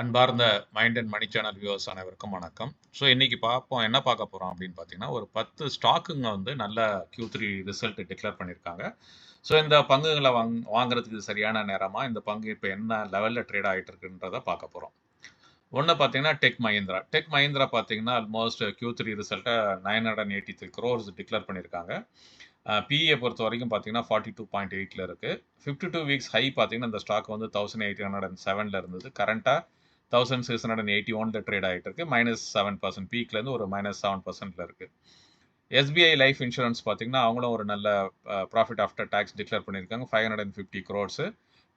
அன்பார்ந்த mind and money channel viewers அனைவருக்கும் வணக்கம். ஸோ இன்னைக்கு பார்ப்போம் என்ன பார்க்க போகிறோம் அப்படின்னு பார்த்தீங்கன்னா ஒரு பத்து ஸ்டாக்குங்க வந்து நல்ல கியூ த்ரீ ரிசல்ட் டிக்ளேர் பண்ணியிருக்காங்க. ஸோ இந்த பங்குகளை வாங் வாங்குறதுக்கு சரியான நேரமாக இந்த பங்கு இப்போ என்ன லெவலில் ட்ரேட் ஆகிட்டு இருக்குன்றத பார்க்க போகிறோம் ஒன்று பார்த்தீங்கன்னா டெக் மஹிந்திரா டெக் மஹிந்திரா பார்த்தீங்கன்னா ஆல்மோஸ்ட் கியூ த்ரீ ரிசல்ட்டை nine hundred eighty three crores declare பண்ணியிருக்காங்க. பிஏ பொறுத்த வரைக்கும் பார்த்தீங்கன்னா ஃபார்ட்டி டூ பாயிண்ட் எயிட்டில் இருக்குது ஃபிஃப்டி டூ வீக்ஸ் ஹை பார்த்தீங்கன்னா இந்த ஸ்டாக் வந்து தௌசண்ட் எயிட் ஹண்ட்ரட் அண்ட் செவனில் இருந்தது. கரண்ட்டாக thousand six hundred eighty one trade ஆகிட்டு இருக்கு. மைனஸ் செவன் பர்சன்ட் பீக்லேருந்து ஒரு மைனஸ் செவன் பர்சன்ட்ல இருக்கு. எஸ்பிஐ லைஃப் இன்சூரன்ஸ் பார்த்தீங்கன்னா அவங்களும் ஒரு நல்ல ப்ராஃபிட் ஆஃப்டர் டேக்ஸ் டிக்ளேர் பண்ணியிருக்காங்க. Five hundred and fifty crores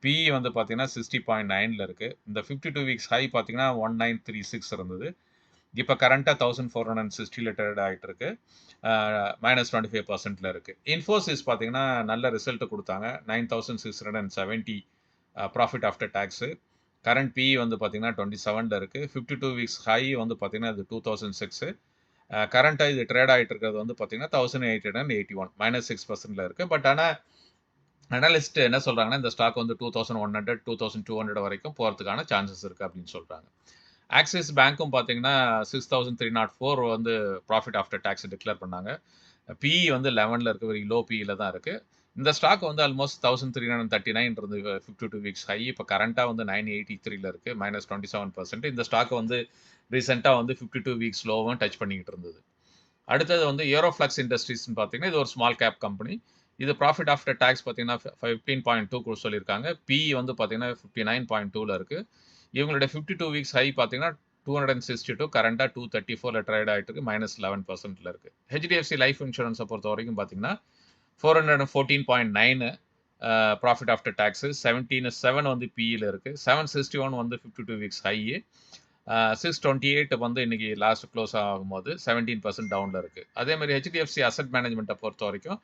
PE வந்து பார்த்தீங்கன்னா சிக்ஸ்டி பாயிண்ட் நைனில் இருக்குது இந்த ஃபிஃப்டி டூ வீக்ஸ் ஹை பார்த்தீங்கன்னா ஒன் நைன் த்ரீ சிக்ஸ் இருந்தது. இப்போ கரண்ட்டாக தௌசண்ட் ஃபோர் ஹண்ட்ரட் சிக்ஸ்டியில் ட்ரேட் ஆகிட்டு இருக்கு. மைனஸ் டுவெண்ட்டி ஃபைவ் பர்சன்ட்டில் இருக்குது இன்ஃபோசிஸ் பார்த்தீங்கன்னா நல்ல ரிசல்ட் கொடுத்தாங்க. Nine thousand six hundred and seventy profit after tax current PE வந்து பார்த்தீங்கன்னா டுவெண்ட்டி செவனில் இருக்குது ஃபிஃப்டி டூ வீக்ஸ் ஹை வந்து பார்த்தீங்கன்னா இது டூ தௌசண்ட் சிக்ஸு கரண்ட்டாக இது ட்ரேட் ஆகிட்டு இருக்கிறது வந்து பார்த்தீங்கன்னா thousand eight hundred eighty one minus six பர்சன்ட்ல இருக்குது பட் ஆனால் அனலிஸ்ட் என்ன சொல்கிறாங்கன்னா இந்த ஸ்டாக் வந்து two thousand one hundred two thousand two hundred வரைக்கும் போகிறதுக்கான சான்சஸ் இருக்குது அப்படின்னு சொல்கிறாங்க ஆக்சிஸ் பேங்க்கும் பார்த்தீங்கன்னா six thousand three nought four வந்து ப்ராஃபிட் ஆஃப்டர் டேக்ஸ் டிக்ளேர் பண்ணாங்க. பிஇ வந்து லெவனில் இருக்க வெரி லோ பிஇயில் தான் இருக்குது இந்த ஸ்டாக் வந்து almost thousand three hundred thirty nine இருந்து ஃபிஃப்டி டூ வீக்ஸ் ஹை இப்போ கரண்ட்டாக வந்து நைன் எயிட்டி த்ரீல இருக்கு மைனஸ் டுவெண்ட்டி செவன் பர்சன்ட் இந்த ஸ்டாக் வந்து ரீசெண்டாக வந்து ஃபிஃப்டி டூ வீக்ஸ் லோவும் டச் பண்ணிக்கிட்டு இருந்தது. அடுத்தது வந்து ஏரோஃப்ளக்ஸ் இண்டஸ்ட்ரீஸ்னு பார்த்தீங்கன்னா இது ஒரு ஸ்மால் கேப் கம்பெனி இது ப்ராஃபிட் ஆஃப்டர் டேக்ஸ் பார்த்தீங்கன்னா ஃபிஃப்டீன் பாயிண்ட் டூ சொல்லியிருக்காங்க. பிஇ வந்து பார்த்தீங்கன்னா ஃபிஃப்டி நைன் பாயிண்ட் டூவில் இருக்குது இவங்களுடைய ஃபிஃப்டி டூ வீக்ஸ் ஹை பார்த்தீங்கன்னா two hundred and sixty two கரண்டாக two thirty ஃபோரில் ட்ரேட் ஆகிட்டு இருக்கு. மைனஸ் லெவன் பர்சன்ட்டில் இருக்குது ஹெச்டிஎஃப்சி லைஃப் இன்சூரன்ஸை பொறுத்த வரைக்கும் பார்த்தீங்கன்னா four hundred and fourteen point nine profit after tax seventeen seven வந்து பிஇயில் இருக்குது செவன் சிக்ஸ்டி ஒன் வந்து fifty two weeks high six twenty eight வந்து இன்னைக்கு லாஸ்ட் க்ளோஸ் ஆகும்போது செவன்டீன் பர்சன்ட் டவுனில் இருக்குது அதேமாதிரி ஹெச்டிஎஃப்சி அசட் மேனேஜ்மெண்ட்டை பொறுத்த வரைக்கும்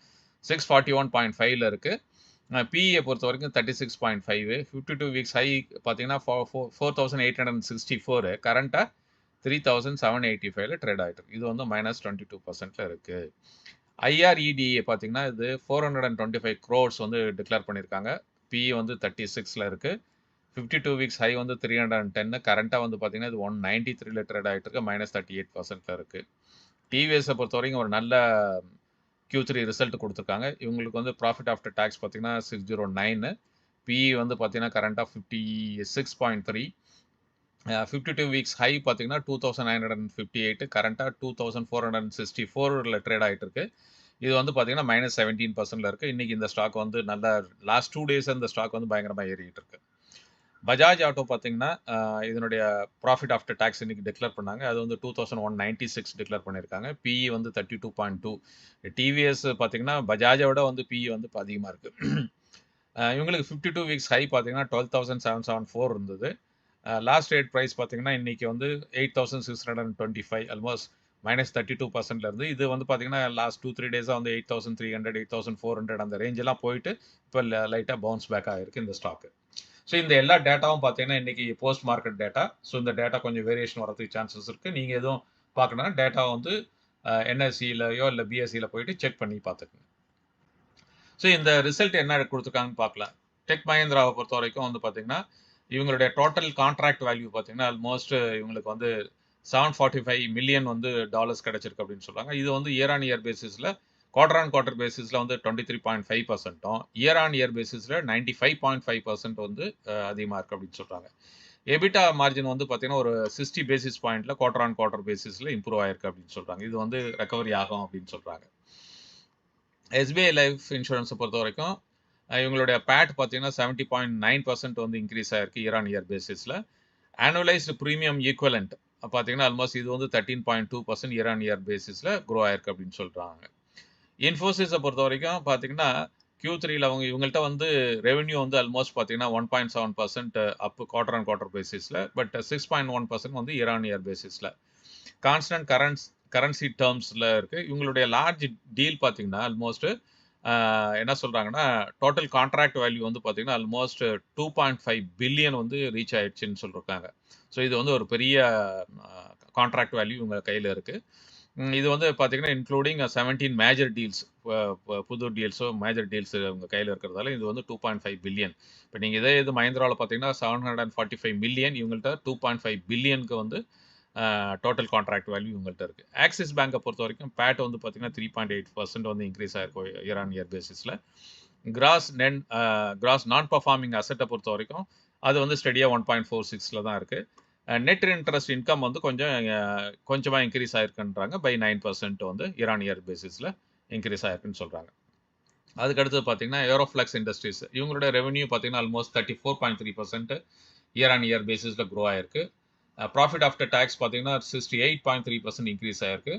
சிக்ஸ் ஃபார்ட்டி ஒன் பாயிண்ட் ஃபைவ்ல இருக்குது பிஇயை பொறுத்த வரைக்கும் thirty six point five fifty two weeks high பார்த்தீங்கன்னா four thousand eight hundred sixty four கரண்ட்டாக த்ரீ தௌசண்ட் செவன் எயிட்டி ஃபைவ்ல ட்ரேட் ஆகிட்டு இது வந்து மைனஸ் டுவெண்ட்டி டூ பர்சன்ட்ல இருக்குது ஐஆர்இடிஏ பார்த்தீங்கன்னா இது four hundred and twenty five crores வந்து டிக்ளேர் பண்ணியிருக்காங்க பிஇ வந்து தேர்ட்டி சிக்ஸில் இருக்குது ஃபிஃப்டி டூ வீக்ஸ் ஹை வந்து த்ரீ ஹண்ட்ரட் அண்ட் டென்னு கரண்ட்டாக வந்து பார்த்தீங்கன்னா இது ஒன் நைன்ட்டி த்ரீல ட்ரேட் ஆகிட்டு இருக்கு. மைனஸ் தேர்ட்டி எயிட் பர்சன்ட்டில் இருக்குது டிவிஎஸை பொறுத்த வரைக்கும் ஒரு நல்ல கியூ த்ரீ ரிசல்ட் கொடுத்துருக்காங்க. இவங்களுக்கு வந்து ப்ராஃபிட் ஆஃப்டர் டேக்ஸ் பார்த்தீங்கன்னா சிக்ஸ் ஜீரோ நைனு பிஇ வந்து பார்த்தீங்கன்னா கரண்ட்டாக fifty six point three fifty two weeks high பார்த்தீங்கன்னா two thousand nine hundred and fifty eight கரண்ட்டாக two thousand four hundred and sixty ஃபோரில் ட்ரேட் ஆகிட்டு இருக்கு இது வந்து பார்த்தீங்கன்னா மைனஸ் செவன்டீன் பர்சன்ட்ல இருக்குது இன்றைக்கி இந்த ஸ்டாக் வந்து நல்ல லாஸ்ட் டூ டேஸ் இந்த ஸ்டாக் வந்து பயங்கரமாக ஏறிட்டு இருக்கு. பஜாஜ் ஆட்டோ பார்த்தீங்கன்னா இதனுடைய ப்ராஃபிட் ஆஃப்டர் டேக்ஸ் இன்னைக்கு டிக்ளேர் பண்ணாங்க. அது வந்து two thousand one ninety six declare பண்ணியிருக்காங்க. பிஇ வந்து thirty two point two TVS பார்த்தீங்கன்னா பஜாஜை விட வந்து பிஇ வந்து இப்போ அதிகமாக இருக்குது இவங்களுக்கு ஃபிஃப்டி டூ வீக்ஸ் ஹை பார்த்தீங்கன்னா twelve thousand seven seven four இருந்தது. Uh, லாஸ்ட் ரேட் ப்ரைஸ் பார்த்தீங்கன்னா இன்னைக்கு வந்து eight thousand six hundred and twenty five almost minus thirty two பர்சன்ட்லேருந்து இது வந்து பார்த்தீங்கன்னா லாஸ்ட் டூ த்ரீ டேஸாக வந்து eight thousand three hundred eight thousand four hundred அந்த ரேஞ்செல்லாம் போயிட்டு இப்போ லைட்டாக பவுன்ஸ் பேக் ஆகிருக்கு இந்த ஸ்டாக்கு ஸோ இந்த எல்லா டேட்டாவும் பார்த்தீங்கன்னா இன்றைக்கி போஸ்ட் மார்க்கெட் டேட்டா ஸோ இந்த டேட்டா கொஞ்சம் வேரியேஷன் வரதுக்கு சான்சஸ் இருக்குது நீங்கள் எதுவும் பார்க்கணும்னா டேட்டா வந்து uh, என்எஸ்சியிலையோ இல்லை பிஎஸ்சியில் போயிட்டு செக் பண்ணி பார்த்துக்குங்க ஸோ இந்த ரிசல்ட் என்ன கொடுத்துருக்காங்கன்னு பார்க்கலாம் டெக் மஹேந்திராவை பொறுத்த வரைக்கும் வந்து பார்த்தீங்கன்னா இவங்களுடைய டோட்டல் கான்ட்ராக்ட் வேல்யூ பார்த்தீங்கன்னா ஆல்மோஸ்ட் இவங்களுக்கு வந்து செவன் ஃபார்ட்டி ஃபைவ் மில்லியன் வந்து டாலர்ஸ் கிடைச்சிருக்கு அப்படின்னு சொல்கிறாங்க இது வந்து இயர் ஆன் இயர் பேசிஸில் குவார்டர் ஆன் குவார்டர் பேசிஸில் வந்து டுவெண்ட்டி த்ரீ பாயிண்ட் ஃபைவ் பர்சன்ட்டும் இயர் ஆன் இயர் பேசிஸில் ninety five point five percent வந்து அதிகமாக இருக்குது அப்படின்னு சொல்கிறாங்க எபிட்டா மார்ஜின் வந்து பார்த்தீங்கன்னா ஒரு சிக்ஸ்டி பேசிஸ் பாயிண்ட்டில் குவார்டர் ஆன் குவார்டர் பேசிஸில் இம்ப்ரூவ் ஆயிருக்கு அப்படின்னு சொல்கிறாங்க இது வந்து ரெக்கவரி ஆகும் அப்படின்னு சொல்கிறாங்க எஸ்பிஐ லைஃப் இன்சூரன்ஸை பொறுத்த வரைக்கும் இவங்களுடைய பேட் பார்த்தீங்கன்னா செவன்ட்டி பாயிண்ட் நைன் பர்சன்ட் வந்து இன்க்ரீஸ் ஆயிருக்கு இயர் ஆன் இயர் பேசிஸில் ஆனுவலைஸ்டு ப்ரீமியம் ஈக்குவலண்ட் பார்த்தீங்கன்னா ஆல்மோஸ்ட் இது வந்து thirteen point two percent year on year பேசிஸில் க்ரோ ஆயிருக்கு அப்படின்னு சொல்கிறாங்க இன்ஃபோசிஸை பொறுத்த வரைக்கும் பார்த்தீங்கன்னா கியூ த்ரீல அவங்க இவங்கள்ட்ட வந்து ரெவென்யூ வந்து ஆல்மோஸ்ட் பார்த்தீங்கன்னா one point seven percent up quarter on quarter பேசிஸில் but six point one percent வந்து இயர் ஆன் இயர் பேசிஸில் கான்ஸ்டன்ட் கரன்ஸ் கரன்சி டேர்ம்ஸில் இருக்குது இவங்களுடைய லார்ஜ் டீல் பார்த்தீங்கன்னா ஆல்மோஸ்ட்டு என்ன சொல்கிறாங்கன்னா டோட்டல் கான்ட்ராக்ட் வேல்யூ வந்து பார்த்தீங்கன்னா almost two point five billion வந்து ரீச் ஆயிடுச்சுன்னு சொல்லியிருக்காங்க ஸோ இது வந்து ஒரு பெரிய கான்ட்ராக்ட் வேல்யூ இவங்க கையில் இருக்குது இது வந்து பார்த்தீங்கன்னா, இன்க்ளூடிங் 17 மேஜர் டீல்ஸ் புது டீல்ஸோ, மேஜர் டீல்ஸ் உங்கள் கையில் இருக்கிறதால, இது வந்து 2.5 பில்லியன். இப்போ நீங்கள் இதே இது மஹிந்திராவில் பார்த்தீங்கன்னா, 745 மில்லியன் இவங்கள்ட்ட 2.5 பில்லியனுக்கு வந்து டோட்டல் கான்ட்ராக்ட் வேல்யூ இவங்கள்ட்ட இருக்குது ஆக்சிஸ் பேங்க்கை பொறுத்த வரைக்கும் பேட் வந்து பார்த்தீங்கன்னா, 3.8% வந்து இன்க்ரீஸ் ஆயிருக்கும் இயர் ஆன் இயர் பேசிஸில் கிராஸ் நென் கிராஸ் நான் பர்ஃபார்மிங் அசெட்டை பொறுத்த வரைக்கும் அது வந்து ஸ்டடியாக ஒன் பாய்ண்ட் ஃபோர் சிக்ஸில் தான் இருக்குது நெட் இன்ட்ரெஸ்ட் இன்கம் வந்து கொஞ்சம் கொஞ்சமாக இன்க்ரீஸ் ஆயிருக்குன்றாங்க. பை நைன் பர்சன்ட் வந்து இயர் ஆன் இயர் பேசிஸில் இன்க்ரீஸ் ஆயிருக்குன்னு சொல்கிறாங்க அதுக்கடுத்து பார்த்தீங்கன்னா, ஏரோஃப்ளெக்ஸ் இண்டஸ்ட்ரீஸ் இவங்களோட ரெவன்யூ பார்த்தீங்கன்னா, ஆல்மோஸ்ட் 34.3% இயர் ஆன் இயர் பேசிஸில் குரோ ஆயிருக்கு. ப்ராஃபிட் ஆஃப்டர் டேக்ஸ் பார்த்தீங்கன்னா, 68.3% இன்கிரீஸ் ஆயிருக்கு.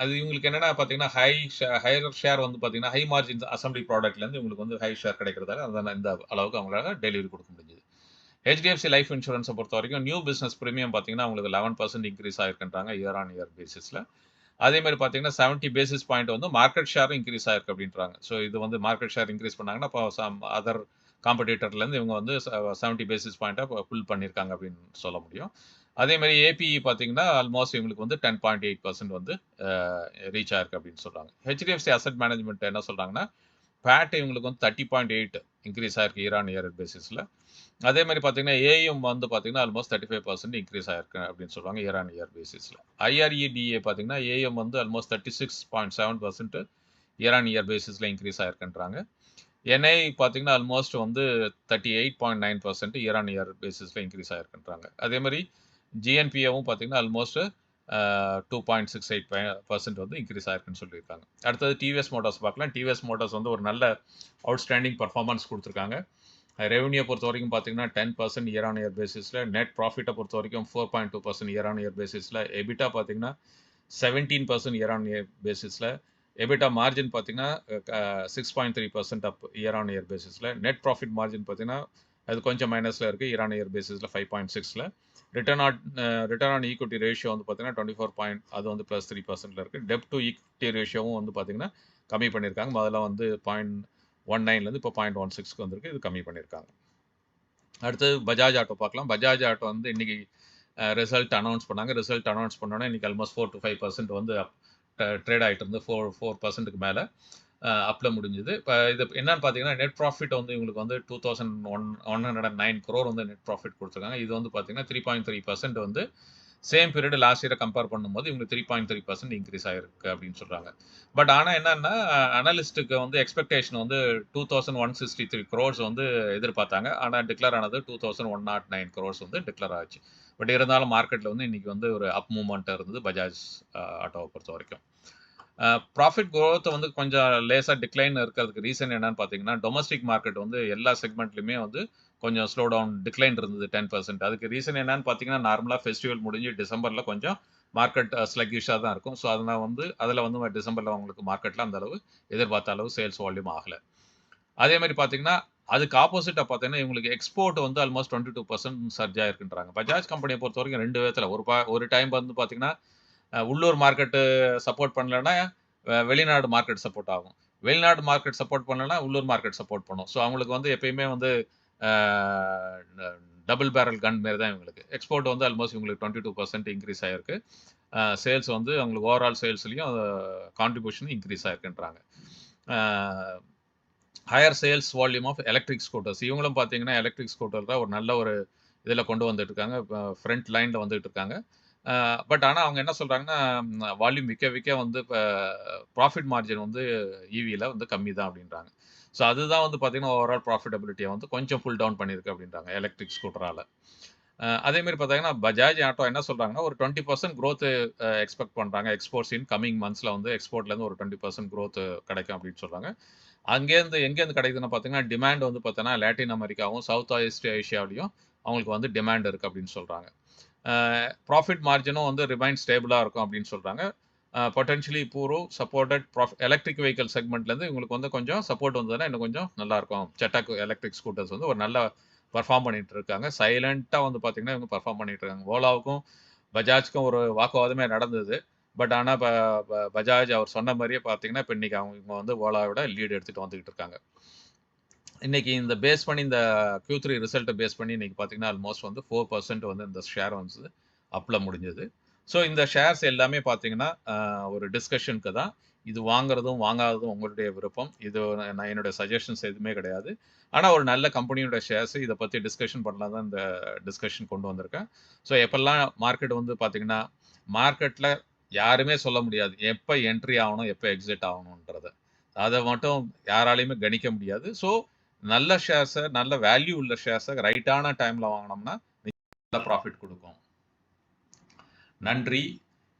அது இவங்களுக்கு என்னன்னா பார்த்தீங்கன்னா, ஹை ஷே ஹையர் ஷேர் வந்து பார்த்தீங்கன்னா, ஹை மார்ஜின்ஸ் அசம்பிளி ப்ராடக்ட்லேருந்து இவங்களுக்கு வந்து ஹை ஷேர் கிடைக்கிறதால, அதான இந்த அளவுக்கு அவங்களால டெலிவரி கொடுக்க முடிஞ்சது. ஹெச்டிஎஃப்சி லைஃப் இன்சூரன்ஸை பொறுத்த வரைக்கும் நியூ பிஸ்னஸ் பிரீமியம் பார்த்தீங்கன்னா, உங்களுக்கு லெவன் பர்சன்ட் இன்க்ரீஸ் ஆயிருக்குன்றாங்க இயர் ஆன் இயர் பேசிஸில் அதே மாதிரி பார்த்தீங்கன்னா, 70 பேசிஸ் பாயிண்ட் வந்து மார்க்கெட் ஷேரும் இன்க்ரீஸ் ஆயிருக்கு அப்படின்றாங்க. ஸோ இது வந்து மார்க்கெட் ஷேர் இன்க்ரீஸ் பண்ணாங்கன்னா, இப்போ சம் அதர் காம்படிட்டர்லேருந்து இவங்க வந்து ச 70 பேசிஸ் பாயிண்ட்டாக ஃபுல் பண்ணியிருக்காங்க அப்படின்னு சொல்ல முடியும். அதே மாதிரி ஏபிஇ பார்த்தீங்கன்னா, ஆல்மோஸ்ட் இவங்களுக்கு வந்து 10.8% வந்து ரீச் ஆயிருக்கு அப்படின்னு சொல்கிறாங்க ஹெச்டிஎஃப்சி அசெட் மேனேஜ்மெண்ட் என்ன சொல்கிறாங்கன்னா பேட் இவங்களுக்கு வந்து 30.8 இன்கிரீஸ் ஆயிருக்கு இயர் ஆன் இயர் பேசிஸில் அதே மாதிரி பார்த்தீங்கன்னா, ஏஎம் வந்து பார்த்தீங்கன்னா, ஆல்மோஸ்ட் 35% இன்கிரீஸ் ஆயிருக்கு அப்படின்னு சொல்கிறாங்க இயர் ஆன் இயர் பேசிஸில் ஐஆர்இடிஏ பார்த்தீங்கன்னா, ஏஎம் வந்து ஆல்மோஸ்ட் 36.7% இயர் ஆன் இயர் பேசிஸில் இன்க்ரீஸ் ஆயிருக்குன்றாங்க. என்ஐ பார்த்தீங்கன்னா, ஆல்மோஸ்ட் வந்து 38.9% இயர் ஆன் இயர் பேசிஸில் இன்க்ரீஸ் ஆயிருக்குன்றாங்க. அதே மாதிரி ஜிஎன்பிஏவும் பார்த்தீங்கன்னா, ஆல்மோஸ்ட் அ 2.68% வந்து இன்க்ரீஸ் ஆயிருக்குன்னு சொல்லியிருக்காங்க. அடுத்தது டிவிஎஸ் மோட்டார்ஸ் பார்க்கலாம். டிவிஎஸ் மோட்டார்ஸ் வந்து ஒரு நல்ல அவுட்ஸ்டாண்டிங் பர்ஃபார்மன்ஸ் கொடுத்துருக்காங்க ரெவன்யூ ரெவென்யூ பொறுத்தவரைக்கும் பார்த்தீங்கன்னா, 10% இயர் ஆன் இயர் பேசிஸில் நெட் ப்ராஃபிட்டை பொறுத்த வரைக்கும் four point two percent year on year பேசிஸில் எபிட்டா பார்த்தீங்கன்னா, 17% இயர் ஆன் இயர் பேசிஸில் எபிட்டா மார்ஜின் பார்த்தீங்கன்னா, six point three percent up year on year பேசிஸில் நெட் ப்ராஃபிட் மார்ஜின் பார்த்தீங்கன்னா, அது கொஞ்சம் மைனஸில் இருக்குது இயர் ஆன் இயர் பேசிஸ்ல 5.6ல. Return on return on equity ratio வந்து பார்த்தீங்கன்னா, 24 பாயிண்ட் அது வந்து பிளஸ் 3%ல இருக்கு. டெப்ட் டூ ஈக்விட்டி ரேஷியோவும் வந்து பார்த்தீங்கன்னா, கம்மி பண்ணியிருக்காங்க. முதல்ல வந்து 0.19லேருந்து இப்போ 0.16க்கு வந்திருக்கு. இது கம்மி பண்ணியிருக்காங்க. அடுத்தது பஜாஜ் ஆட்டோ பார்க்கலாம். பஜாஜ் ஆட்டோ வந்து இன்றைக்கி ரிசல்ட் அனௌன்ஸ் பண்ணாங்க. ரிசல்ட் அனௌன்ஸ் பண்ணோன்னே இன்னைக்கு ஆல்மோஸ்ட் 4-5% வந்து ட்ரேட் ஆயிட்டு இருந்து 4 4%க்கு மேல முடிஞ்சுது இப்போ முடிஞ்சது. இது என்னன்னு பார்த்தீங்கன்னா, நெட் ப்ராஃபிட் வந்து இவங்களுக்கு வந்து 2,109 crore வந்து நெட் ப்ராஃபிட் குடுத்துருக்காங்க. இது வந்து பார்த்தீங்கன்னா, 3.3% வந்து சேம் பீரியட் லாஸ்ட் இயரை கம்பேர் பண்ணும்போது இவங்க three point three percent increase ஆயிருக்கு அப்படின்னு சொல்கிறாங்க பட் ஆனால் என்னன்னா, அனலிஸ்ட்டுக்கு வந்து எக்ஸ்பெக்டேஷன் வந்து two thousand one sixty three crores வந்து எதிர்பார்த்தாங்க. ஆனால் டிக்ளேர் ஆனது 2,109 crores வந்து டிக்ளேர் ஆச்சு. பட் இருந்தாலும் மார்க்கெட்டில் வந்து இன்னைக்கு வந்து ஒரு அப் மூமெண்ட்டாக இருந்தது பஜாஜ் ஆட்டோவை பொறுத்த வரைக்கும் ப்ராஃபிட் க்ரோத் வந்து கொஞ்சம் லேசாக டிக்ளைன் இருக்கிறதுக்கு ரீசன் என்னன்னு பார்த்தீங்கன்னா, டொமஸ்டிக் மார்க்கெட் வந்து எல்லா செக்மெண்ட்லையுமே வந்து கொஞ்சம் ஸ்லோ டவுன் டிக்ளைன் இருந்தது 10%. அதுக்கு ரீசன் என்னன்னு பார்த்தீங்கன்னா, நார்மலாக ஃபெஸ்டிவல் முடிஞ்சு டிசம்பரில் கொஞ்சம் மார்க்கெட் ஸ்லக்கிஷா uh, தான் இருக்கும். ஸோ அதனால் வந்து அதில் வந்து டிசம்பரில் அவங்களுக்கு மார்க்கெட்டில் அந்த அளவு எதிர்பார்த்த அளவு சேல்ஸ் வால்யூம் ஆகலை அதே மாதிரி பார்த்தீங்கன்னா, அதுக்கு ஆப்போசிட்டாக பார்த்தீங்கன்னா, இவங்களுக்கு எக்ஸ்போர்ட் வந்து ஆல்மோஸ்ட் 22% சர்ஜ் ஆயிருக்குன்றாங்க. பஜாஜ் கம்பெனியை பொறுத்த வரைக்கும் ரெண்டு விதத்தில் ஒரு ப ஒரு டைம் வந்து பார்த்தீங்கன்னா, உள்ளூர் மார்க்கெட்டு சப்போர்ட் பண்ணலன்னா, வெளிநாடு மார்க்கெட் சப்போர்ட் ஆகும். வெளிநாடு மார்க்கெட் சப்போர்ட் பண்ணலன்னா, உள்ளூர் மார்க்கெட் சப்போர்ட் பண்ணும். ஸோ அவங்களுக்கு வந்து எப்பயுமே வந்து டபுள் பேரல் கன் மாரி தான் இவங்களுக்கு. எக்ஸ்போர்ட் வந்து ஆல்மோஸ்ட் இவங்களுக்கு 22% இன்கிரீஸ் ஆயிருக்கு. சேல்ஸ் வந்து அவங்களுக்கு ஓவரால் சேல்ஸ்லையும் contribution increase ஆயிருக்குன்றாங்க. Higher sales volume of electric scooters இவங்களும் பார்த்தீங்கன்னா, எலக்ட்ரிக் ஸ்கூட்டர் தான் ஒரு நல்ல ஒரு இதில் கொண்டு வந்துட்டு இருக்காங்க. ஃப்ரண்ட் லைனில் வந்துட்டு இருக்காங்க. பட் ஆனால் அவங்க என்ன சொல்கிறாங்கன்னா வால்யூம் விற்க விற்க வந்து இப்போ ப்ராஃபிட் மார்ஜின் வந்து இவியில் வந்து கம்மி தான் அப்படின்றாங்க. ஸோ அதுதான் வந்து பார்த்தீங்கன்னா, ஓவரால் ப்ராஃபிட்டபிலிட்டிய வந்து கொஞ்சம் ஃபுல் டவுன் பண்ணியிருக்கு அப்படின்றாங்க எலக்ட்ரிக் ஸ்கூட்டரால. அதேமாரி பார்த்தீங்கன்னா, பஜாஜ் ஆட்டோ என்ன சொல்கிறாங்கன்னா ஒரு டுவெண்ட்டி பர்சன்ட் க்ரோத்து எக்ஸ்பெக்ட் பண்ணுறாங்க எக்ஸ்போர்ட்ஸ் இன் கமிங் மந்த்ஸில் வந்து எக்ஸ்போர்ட்லேருந்து ஒரு 20% குரோத் கிடைக்கும் அப்படின்னு சொல்கிறாங்க அங்கேருந்து எங்கேருந்து கிடைக்குதுன்னு பார்த்தீங்கன்னா, டிமாண்ட் வந்து பார்த்தோன்னா, லாட்டின் அமெரிக்காவும், சவுத் ஈஸ்ட் ஏஷியாவிலையும் அவங்களுக்கு வந்து டிமாண்ட் இருக்குது அப்படின்னு சொல்கிறாங்க ப்ராஃபிட் மார்ஜினும் வந்து ரிமைன் ஸ்டேபிளாக இருக்கும் அப்படின்னு சொல்கிறாங்க பொட்டன்ஷியலி பூரோ சப்போர்ட்டட் ப்ராஃப் எலக்ட்ரிக் வெஹிக்கல் செக்மெண்ட்லேருந்து இவங்களுக்கு வந்து கொஞ்சம் சப்போர்ட் வந்ததுன்னா இன்னும் கொஞ்சம் நல்லாயிருக்கும் செட்டாக் எலக்ட்ரிக் ஸ்கூட்டர்ஸ் வந்து ஒரு நல்ல பர்ஃபார்ம் பண்ணிட்டு இருக்காங்க. சைலண்ட்டாக வந்து பார்த்தீங்கன்னா, இவங்க பெர்ஃபார்ம் பண்ணிட்டு இருக்காங்க. ஓலாவுக்கும், பஜாஜ்க்கும் ஒரு வாக்குவாதமே நடந்தது. பட் ஆனால் ப ப பஜாஜ் அவர் சொன்ன மாதிரியே பார்த்தீங்கன்னா, இப்போ இன்னைக்கு அவங்க இவங்க வந்து ஓலாவோட லீடு எடுத்துகிட்டு வந்துக்கிட்டு இருக்காங்க. இன்றைக்கி இந்த பேஸ் பண்ணி இந்த க்யூ த்ரீ ரிசல்ட்டை பேஸ் பண்ணி இன்றைக்கி பார்த்தீங்கன்னா, ஆல்மோஸ்ட் வந்து ஃபோர் பர்சன்ட் வந்து இந்த ஷேர் வந்து அப்பில் முடிஞ்சது. ஸோ இந்த ஷேர்ஸ் எல்லாமே பார்த்தீங்கன்னா ஒரு டிஸ்கஷனுக்கு தான். இது வாங்குறதும் வாங்காததும் உங்களுடைய விருப்பம். இது நான் என்னுடைய சஜஷன்ஸ் எதுவுமே கிடையாது. ஆனால் ஒரு நல்ல கம்பெனியோட ஷேர்ஸ் இதை பற்றி டிஸ்கஷன் பண்ணலாம் தான் இந்த டிஸ்கஷன் கொண்டு வந்திருக்கேன். ஸோ எப்பெல்லாம் மார்க்கெட் வந்து பார்த்தீங்கன்னா மார்க்கெட்டில் யாருமே சொல்ல முடியாது. எப்போ என்ட்ரி ஆகணும் எப்போ எக்ஸிட் ஆகணுன்றத அதை மட்டும் யாராலையுமே கணிக்க முடியாது. ஸோ நல்ல ஷேர்ஸை நல்ல வேல்யூ உள்ள ஷேர்ஸை ரைட்டான டைமில் வாங்கினோம்னா நல்ல ப்ராஃபிட் கொடுக்கும். நன்றி.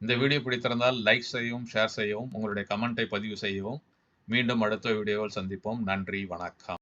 இந்த வீடியோ பிடித்திருந்தால் லைக் செய்யவும் ஷேர் செய்யவும் உங்களுடைய கமெண்ட்டை பதிவு செய்யவும். மீண்டும் அடுத்த வீடியோவில் சந்திப்போம். நன்றி வணக்கம்.